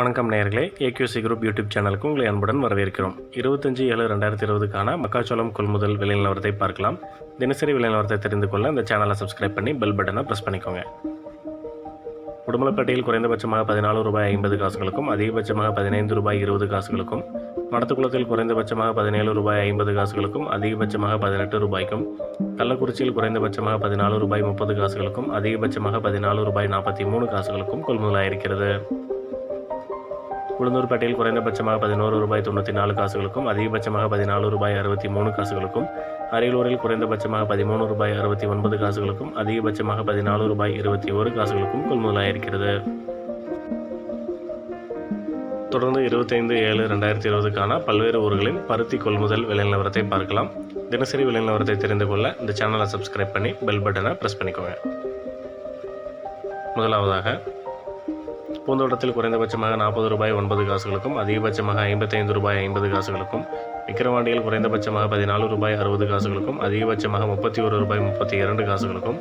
வணக்கம் நேர்களே AQC group YouTube சேனலுக்கு உங்களை அன்புடன் வரவேற்கிறோம். இருபத்தஞ்சி ஏழு ரெண்டாயிரத்தி இருபதுக்கான மக்காச்சோளம் கொள்முதல் விலை நிலவரத்தை பார்க்கலாம். தினசரி விலை நிலவரத்தை தெரிந்து கொள்ள இந்த சேனலை சப்ஸ்கிரைப் பண்ணி பெல் பட்டனை ப்ரெஸ் பண்ணிக்கோங்க. உடுமலைப்பேட்டையில் குறைந்தபட்சமாக பதினாலு ரூபாய் ஐம்பது காசுகளுக்கும் அதிகபட்சமாக பதினைந்து ரூபாய் இருபது காசுகளுக்கும் மடத்துக்குளத்தில் குறைந்தபட்சமாக பதினேழு ரூபாய் ஐம்பது காசுகளுக்கும் அதிகபட்சமாக பதினெட்டு ரூபாய்க்கும் கள்ளக்குறிச்சியில் குறைந்தபட்சமாக பதினாலு ரூபாய் முப்பது காசுகளுக்கும் அதிகபட்சமாக பதினாலு ரூபாய் நாற்பத்தி மூணு காசுகளுக்கும் கொள்முதலாயிருக்கிறது. உளுந்தூர்பேட்டையில் குறைந்தபட்சமாக பதினோரு ரூபாய் தொண்ணூற்றி நாலு காசுகளுக்கும் அதிகபட்சமாக பதினாலு ரூபாய் அறுபத்தி மூணு காசுகளுக்கும் அரியலூரில் குறைந்தபட்சமாக பதிமூணு ரூபாய் அறுபத்தி ஒன்பது காசுகளுக்கும் அதிகபட்சமாக பதினாலு ரூபாய் இருபத்தி ஒரு காசுகளுக்கும் கொள்முதலாயிருக்கிறது. தொடர்ந்து இருபத்தைந்து ஏழு ரெண்டாயிரத்தி இருபதுக்கான பல்வேறு ஊர்களின் பருத்தி கொள்முதல் விலை நிலவரத்தை பார்க்கலாம். தினசரி விலை நிலவரத்தை தெரிந்து கொள்ள இந்த சேனலை சப்ஸ்கிரைப் பண்ணி பெல் பட்டனை ப்ரெஸ் பண்ணிக்கோங்க. முதலாவதாக பூந்தோட்டத்தில் குறைந்தபட்சமாக நாற்பது ரூபாய் ஒன்பது காசுகளுக்கும் அதிகபட்சமாக ஐம்பத்தைந்து ரூபாய் ஐம்பது காசுகளுக்கும் விக்கிரவாண்டியில் குறைந்தபட்சமாக பதினாலு ரூபாய் அறுபது காசுகளுக்கும் அதிகபட்சமாக முப்பத்தி ஒரு ரூபாய் முப்பத்தி இரண்டு காசுகளுக்கும்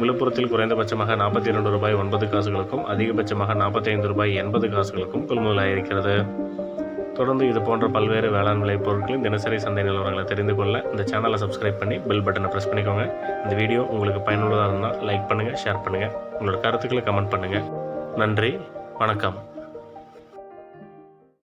விழுப்புரத்தில் குறைந்தபட்சமாக நாற்பத்தி இரண்டு ரூபாய் ஒன்பது காசுகளுக்கும் அதிகபட்சமாக நாற்பத்தைந்து ரூபாய் எண்பது காசுகளுக்கும் கொள்முதலாயிருக்கிறது தொடர்ந்து இது போன்ற பல்வேறு வேளாண் விலை பொருட்களின் தினசரி சந்தை நிலவரங்களை தெரிந்து கொள்ள இந்த சேனலை சப்ஸ்கிரைப் பண்ணி பெல் பட்டனை ப்ரெஸ் பண்ணிக்கோங்க. இந்த வீடியோ உங்களுக்கு பயனுள்ளதாக இருந்தால் லைக் பண்ணுங்கள் ஷேர் பண்ணுங்கள் உங்களோட கருத்துக்களை கமெண்ட் பண்ணுங்கள் நன்றி. வணக்கம்.